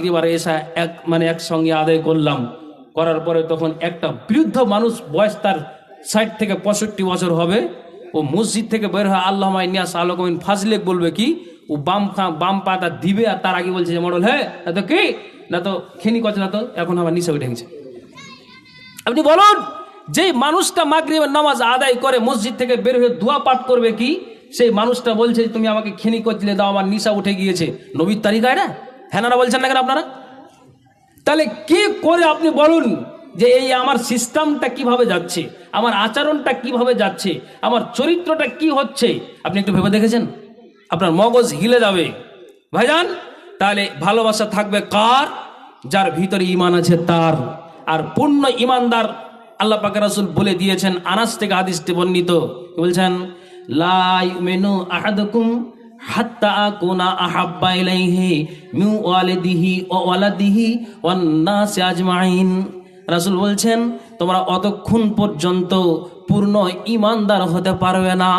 মাগরিব আর এসা এক মানে একসঙ্গে আদায় করলাম। করার পরে তখন একটা বৃদ্ধ মানুষ বয়স তার ষাট থেকে পঁয়ষট্টি বছর হবে। ও মসজিদ থেকে বের হয় আল্লাহ নিয়াস আলমিন ফাজলেক বলবে কি, ও বাম বাম পাটা দিবে আর তার আগে বলছে যে, মডল হ্যাঁ না তো কি? না তো খেনি করছে, না তো এখন আমার উঠে গেছে। আপনি বলুন যে মানুষটা মাগরিবের নামাজ আদায় করে মসজিদ থেকে বের হয়ে দোয়া পাঠ করবে কি, সেই মানুষটা বলছে তুমি আমাকে খেনি করছিলে, দাও, আমার নিশা উঠে গিয়েছে। নবীর তালিকায় না? হ্যাঁ না বলছেন না কেন আপনারা? তাহলে কি করে আপনি বলুন যে এই আমার সিস্টেমটা কীভাবে যাচ্ছে? আমার আচরণটা কীভাবে যাচ্ছে? আমার চরিত্রটা কি হচ্ছে? আপনি একটু ভেবে দেখেছেন? আপনার মগজ হিলে যাবে। ভাইজান, তাহলে ভালোবাসা থাকবে কার? যার ভিতরে ইমান আছে তার। আর পূর্ণ ইমানদার আল্লাহ পাক রাসুল বলে দিয়েছেন, আনাস থেকে হাদিসটি বর্ণিত। বলছেন? লাই মেনু আহাদুকুম মিন ওয়ালিদিহি রাসূল বলছেন তোমরা অতক্ষণ পর্যন্ত পূর্ণ ইমানদার হতে পারবে না।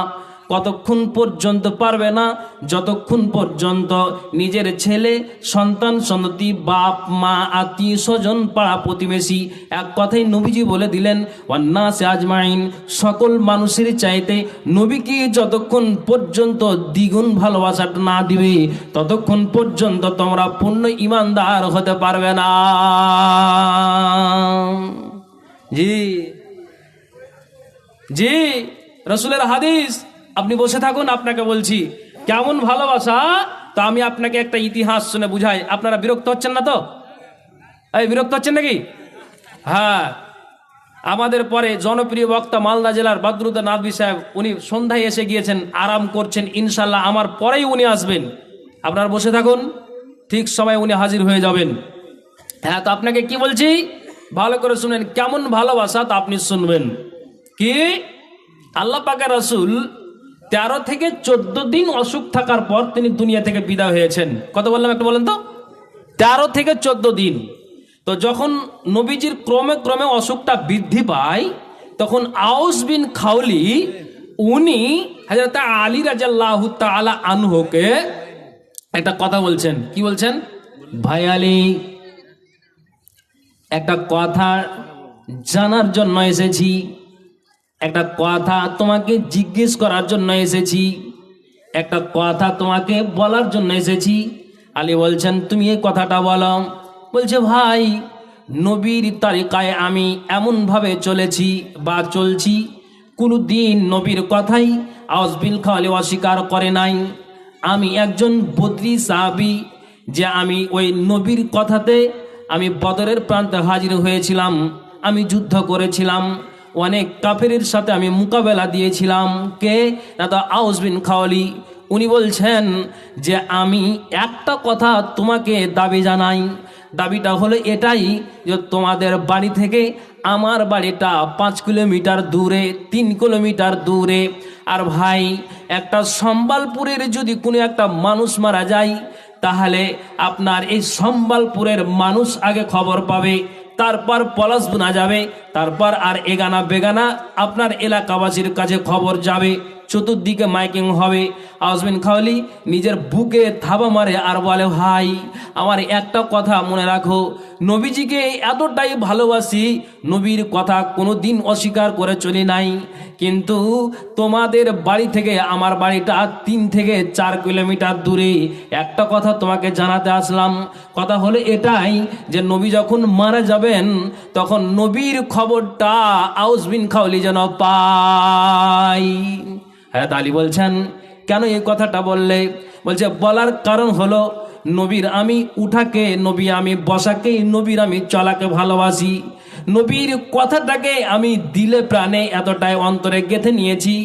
কতক্ষণ পর্যন্ত পারবে না? যতক্ষণ পর্যন্ত নিজের ছেলে, সন্তান, সন্ততি, বাপ, মা, আত্মীয়, স্বজন, পাড়া প্রতিবেশী, এক কথাই নবীজি বলে দিলেন ওয়ান্না সে আজমাইন। সকল মানুষের চাইতে নবীকে যতক্ষণ পর্যন্ত দ্বিগুণ ভালোবাসাটা না দিবে, ততক্ষণ পর্যন্ত তোমরা পূর্ণ ইমানদার হতে পারবে না। জি। জি, রসুলের হাদিস। আপনি বসে থাকুন, আপনাকে বলছি, কেমন ভালোবাসা? তো আমি আপনাকে একটা ইতিহাস শুনে বুঝাই। আপনারা বিরক্ত হচ্ছেন না তো? এই, বিরক্ত হচ্ছেন নাকি? হ্যাঁ। আমাদের পরে জনপ্রিয় বক্তা মালদা জেলার বদরুদ্দান নাদবি সাহেব, উনি সন্ধ্যায় এসে গিয়েছেন, আরাম করছেন ইনশাল্লাহ আমার পরেই উনি আসবেন। আপনারা বসে থাকুন, ঠিক সময় উনি হাজির হয়ে যাবেন। হ্যাঁ তো আপনাকে কি বলছি? ভালো করে শুনেন, কেমন ভালোবাসা, তা আপনি শুনবেন। কি? আল্লাহ পাকের রসুল তেরো থেকে চোদ্দ দিন অসুখ থাকার পর তিনি দুনিয়া থেকে বিদায় হয়েছেন। কত বললাম একটু বলেন তো? তেরো থেকে চোদ্দ দিন। তো যখন নবীজির ক্রমে ক্রমে অসুখটা বৃদ্ধি পায়, তখন আউস বিন খাউলি, উনি হাজরত আলী রাজাল্লাহ তালা আনহুকে একটা কথা বলছেন। কি বলছেন? ভাই আলী, একটা কথা জানার জন্য এসেছি। একটা কথা তোমাকে জিজ্ঞেস করার জন্য এসেছি। একটা কথা তোমাকে বলার জন্য এসেছি। আলী বলছেন, তুমি এই কথাটা বলো। বলছে, ভাই, নবীর তালিকায় আমি এমনভাবে চলেছি বা চলছি কোনো দিন নবীর কথাই আউসবিল খাওয়ালে অস্বীকার করে নাই। আমি একজন বদ্রি সাহাবি, যে আমি ওই নবীর কথাতে আমি বদরের প্রান্তে হাজির হয়েছিলাম, আমি যুদ্ধ করেছিলাম। অনেক কাফেরের সাথে আমি মোকাবেলা দিয়েছিলাম। কে? তো আউস বিন খাওয়ালি। উনি বলছেন যে, আমি একটা কথা তোমাকে দাবি জানাই। দাবিটা হলো এটাই যে, তোমাদের বাড়ি থেকে আমার বাড়িটা পাঁচ কিলোমিটার দূরে, তিন কিলোমিটার দূরে। আর ভাই, একটা সম্বলপুরের যদি কোনো একটা মানুষ মারা যায়, তাহলে আপনার এই সম্বলপুরের মানুষ আগে খবর পাবে। তারপর পলাশ বোনা যাবে তারপর আর এগানা বেগানা আপনার এলাকাবাসীর কাছে খবর যাবে। চতুর্দিকে মাইকিং হবে। আজমিন খাওয়ালি নিজের বুকে থাবা মারে আর বলে, ভাই, আমার একটা কথা মনে রাখো। নবীজিকে এতটাই ভালোবাসি, নবীর কথা কোনো দিন অস্বীকার করে চলি নাই। কিন্তু তোমাদের বাড়ি থেকে, আমার বাড়িটা তিন থেকে চার কিলোমিটার দূরে। একটা কথা তোমাকে জানাতে আসলাম। কথা হলো এটাই যে নবী যখন মারা যাবেন, তখন নবীর খবরটা আউস বিন খাওয়ালি যেন পাই হ্যাঁ আলী বলছেন, কেন এই কথাটা বললে? বলছে, বলার কারণ হলো, নবীর আমি উঠাকে, নবী আমি বসাকে, নবীর আমি চলাকে ভালোবাসি। নবীর কথাটাকে আমি দিলে প্রাণে এতটাই অন্তরে গেঁথে নিয়েছি।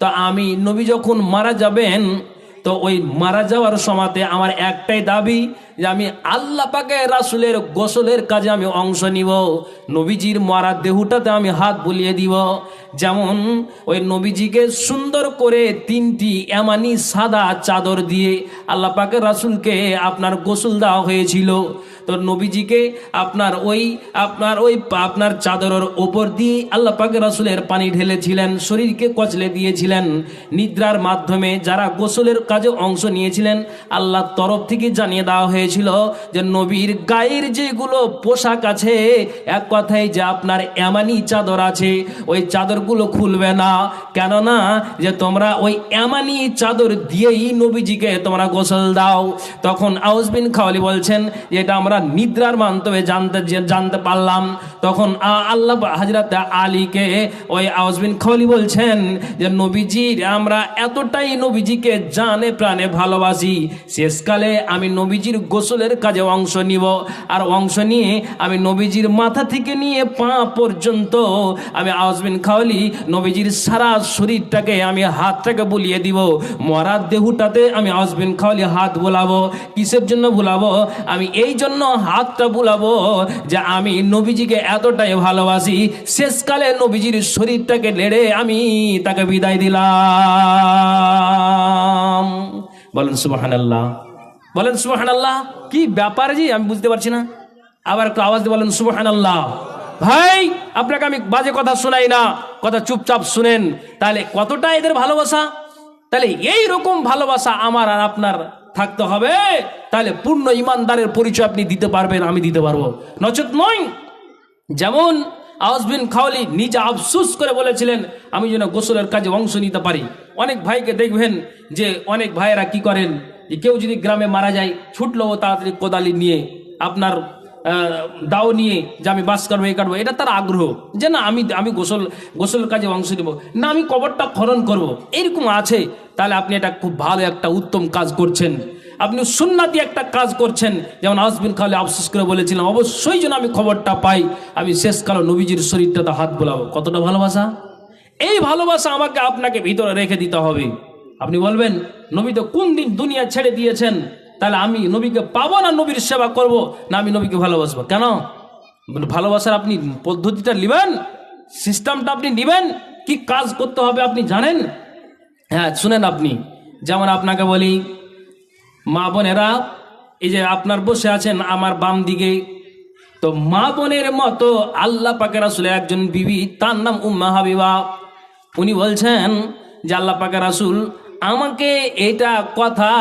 তো আমি, নবী যখন মারা যাবেন তো ওই মারা যাওয়ার সময়তে আমার একটাই দাবি যে আমি আল্লাহ পাকে রাসুলের গোসলের কাজে আমি অংশ নিব, নবীজির মারা দেহুটাতে আমি হাত বুলিয়ে দিব। যেমন ওই নবীজিকে সুন্দর করে তিনটি এমানি সাদা চাদর দিয়ে আল্লাহ পাকে রাসুলকে আপনার গোসল দেওয়া হয়েছিল। তো নবীজিকে আপনার ওই আপনার ওই আপনার চাদরের ওপর দিয়ে আল্লাহ পাকের রাসূলের পানি ঢেলেছিলেন, শরীরকে কচলে দিয়েছিলেন। নিদ্রার মাধ্যমে যারা গোসলের কাজে অংশ নিয়েছিলেন, আল্লাহর তরফ থেকে জানিয়ে দেওয়া হয়েছিল যে নবীর গায়ের যেগুলো পোশাক আছে, এক কথায় যে আপনার এমানি চাদর আছে, ওই চাদরগুলো খুলবে না। কেননা যে তোমরা ওই এমানি চাদর দিয়েই নবীজিকে তোমরা গোসল দাও। তখন আউস বিন খাওয়ালি বলছেন যে এটা আমরা নিদ্রার মাধ্যমে জানতে জানতে পারলাম। তখন আল্লাহ হাজরাত আলীকে ওই আউস বিন খাওয়ালি বলছেন যে নবীজির আমরা এতটাই নবীজিকে জানে প্রাণে ভালোবাসি। শেষকালে আমি নবীজির গোসলের কাজে অংশ নিব। আর অংশ নিয়ে আমি নবীজির মাথা থেকে নিয়ে পা পর্যন্ত আমি আউসবিন খাওয়ালি নবীজির সারা শরীরটাকে আমি হাতটাকে বুলিয়ে দিব। মরার দেহুটাতে আমি আউসবিন খাওয়ালি হাত বোলাবো। কিসের জন্য বুলাবো? আমি এই জন্য হাতটা বুলাবো যে আমি নবীজিকে এতটাই ভালোবাসি। শেষকালে নবীজির শরীরটাকে নেড়ে আমি তাকে বিদায় দিলাম। বলেন সুবাহান আল্লাহ বলেন সুবাহান আল্লাহ কি ব্যাপার জি? আমি বুঝতে পারছি না। আবার একটু আওয়াজ দিয়ে বলেন সুবাহান আল্লাহ ভাই, আপনাকে আমি বাজে কথা শোনাই না। কথা চুপচাপ শুনেন। তাহলে কতটা এদের ভালোবাসা? তাহলে এই রকম ভালোবাসা আমার আর আপনার থাকতে হবে। তাহলে পূর্ণ ইমানদারের পরিচয় আপনি দিতে পারবেন, আমি দিতে পারব। নচেত নয়, যেমন আউসবিন খাওয়ালি নিজে আফসুস করে বলেছিলেন, আমি যেন গোসলের কাজে অংশ নিতে পারি। অনেক ভাইকে দেখবেন যে অনেক ভাইয়েরা কি করেন কেউ যদি গ্রামে মারা যায়, ছুটলো তাড়াতাড়ি কোদালি নিয়ে আপনার দাও নিয়ে যে আমি বাস কাটবো এই কাটবো, এটা তার আগ্রহ। যে না, আমি আমি গোসল গোসল কাজে অংশ নেব। না, আমি কবরটা খনন করব। এরকম আছে। তাহলে আপনি এটা খুব ভালো একটা উত্তম কাজ করছেন। আপনি সুন্নাতি একটা কাজ করছেন। যেমন আসবিন খালে আফসোস করে বলেছিলাম অবশ্যই যেন আমি খবরটা পাই। আমি শেষকালে নবীজির শরীরটাতে হাত বোলাবো। কতটা ভালোবাসা? এই ভালোবাসা আমাকে আপনাকে ভিতরে রেখে দিতে হবে। আপনি বলবেন, নবী তো কোন দিন দুনিয়া ছেড়ে দিয়েছেন? তাহলে আমি নবীকে পাবো না নবীর সেবা করব? না, আমি নবীকে ভালোবাসবো। কেন? ভালোবাসার আপনি পদ্ধতিটা নেবেন, সিস্টেমটা আপনি নেবেন, কি কাজ করতে হবে আপনি জানেন? হ্যাঁ শুনেন আপনি। যেমন আপনাকে বলি, মা বোনেরা, এই যে আপনার বসে আছেন আমার বাম দিকে, তো মা বোনের মতো আল্লাহ পাকের আসলে একজন বিবি, তার নাম উম্মা হাবিবা। উনি বলছেন যে আল্লাহ পাকের রাসুল আমাকে এটা কথা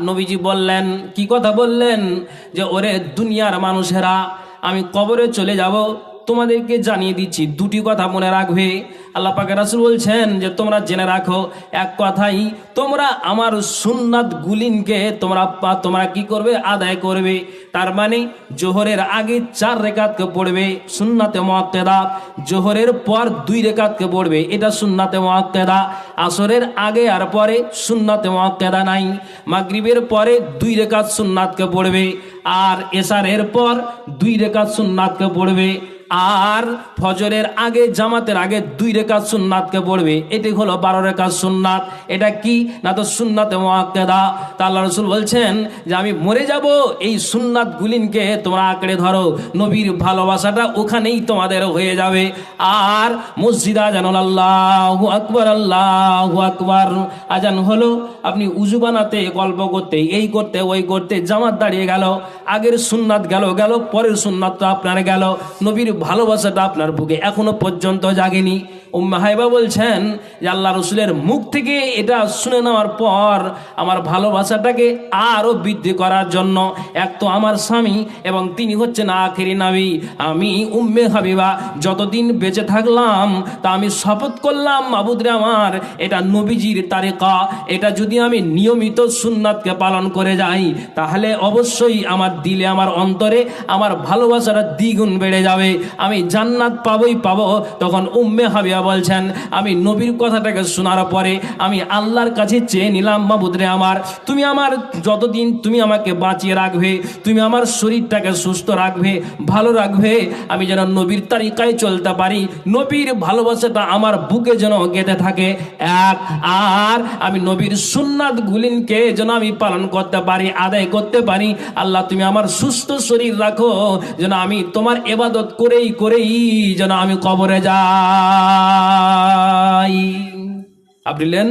নবীজি বললেন, কি কথা বললেন? যে ওরে দুনিয়ার মানুষেরা, আমি কবরে চলে যাব তোমাদেরকে জানিয়ে দিচ্ছি, দুটি কথা মনে রাখবে। আল্লাহ পাকে রাসুল বলছেন যে, তোমরা জেনে রাখো, এক কথাই, তোমরা আমার সুন্নাত গুলিনকে তোমরা তোমরা কি করবে? আদায় করবে। তার মানে জোহরের আগে চার রেখাতকে পড়বে সুন্নাতে মোয়াক্কেদা জোহরের পর দুই রেখাতকে পড়বে, এটা সুন্নাতে মোয়াক্কেদা আসরের আগে আর পরে সুন্নাতে মোয়াক্কেদা নাই। মাগরিবের পরে দুই রেখাত সুন্নাতকে পড়বে, আর এসারের পর দুই রেখাত সুন্নাতকে পড়বে। আর ফজরের আগে, জামাতের আগে দুই রেখাত সুন্নাতকে পড়বে। এটি হলো বারো রেখাত সুন্নাত। এটা কি? না তো সুন্নাতে মোয়াক্কেদা তা আল্লাহ রসুল বলছেন যে, আমি মরে যাব, এই সুন্নাত গুলিনকে তোমরা আঁকড়ে ধরো। নবীর ভালোবাসাটা ওখানেই তোমাদের হয়ে যাবে। আর মসজিদা আজান আল্লাহ আকবর আল্লাহ আকবর। আজান হলো, আপনি উজু বানাতে, গল্প করতে, এই করতে, ওই করতে, জামাত দাঁড়িয়ে গেল। আগের সুন্নাত গেল গেল, পরের সুন্নাত তো আপনার গেল। নবীর ভালোবাসাটা আপনার বুকে এখনও পর্যন্ত জাগেনি। উম্মা হাইবা বলছেন, যে আল্লাহ রসুলের মুখ থেকে এটা শুনে নেওয়ার পর আমার ভালোবাসাটাকে আরও বৃদ্ধি করার জন্য এক তো আমার স্বামী এবং তিনি হচ্ছেন আখেরি নাবি। আমি উম্মে হাবিবা যতদিন বেঁচে থাকলাম, তা আমি শপথ করলাম মাবুদরে আমার, এটা নবীজির তারিকা। এটা যদি আমি নিয়মিত সুন্নাতকে পালন করে যাই, তাহলে অবশ্যই আমার দিলে, আমার অন্তরে আমার ভালোবাসাটা দ্বিগুণ বেড়ে যাবে। আমি জান্নাত পাবই পাবো, তখন উম্মে হাবিয়া বলছেন, আমি নবীর কথাটাকে শোনার পরে আমি আল্লাহর কাছে চেয়ে নিলাম, মাবুদরে আমার। তুমি আমার যতদিন তুমি আমাকে বাঁচিয়ে রাখবে, তুমি আমার শরীরটাকে সুস্থ রাখবে, ভালো রাখবে, আমি যেন নবীর তারিকায় চলতে পারি। নবীর ভালোবাসাটা আমার বুকে যেন গেঁথে থাকে। এক, আর আমি নবীর সুন্নাত গুলিনকে যেন আমি পালন করতে পারি, আদায় করতে পারি। আল্লাহ, তুমি আমার সুস্থ শরীর রাখো, যেন আমি তোমার এবাদত করেই করেই যেন আমি কবরে আপনি লেন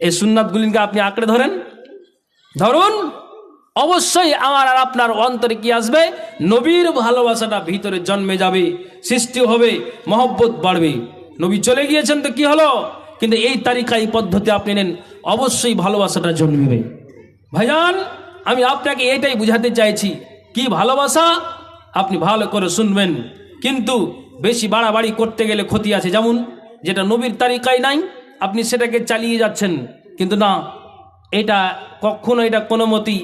এই সুন্নাত গুলিনকে আপনি আঁকড়ে ধরেন? ধরুন, অবশ্যই আমার আর আপনার অন্তরে কি আসবে? নবীর ভালোবাসাটা ভিতরে জন্মে যাবে, সৃষ্টি হবে, মহব্বত বাড়বে। নবী চলে গিয়েছেন তো কি হলো? কিন্তু এই তালিকা এই পদ্ধতি আপনি নেন, অবশ্যই ভালোবাসাটা জন্মবে। ভাইজান, আমি আপনাকে এটাই বুঝাতে চাইছি, কি ভালোবাসা? আপনি ভালো করে শুনবেন। কিন্তু বেশি বাড়াবাড়ি করতে গেলে ক্ষতি আছে। যেমন যেটা নবীর তালিকায় নাই, আপনি সেটাকে চালিয়ে যাচ্ছেন। কিন্তু না, এটা কখনো, এটা কোনো মতেই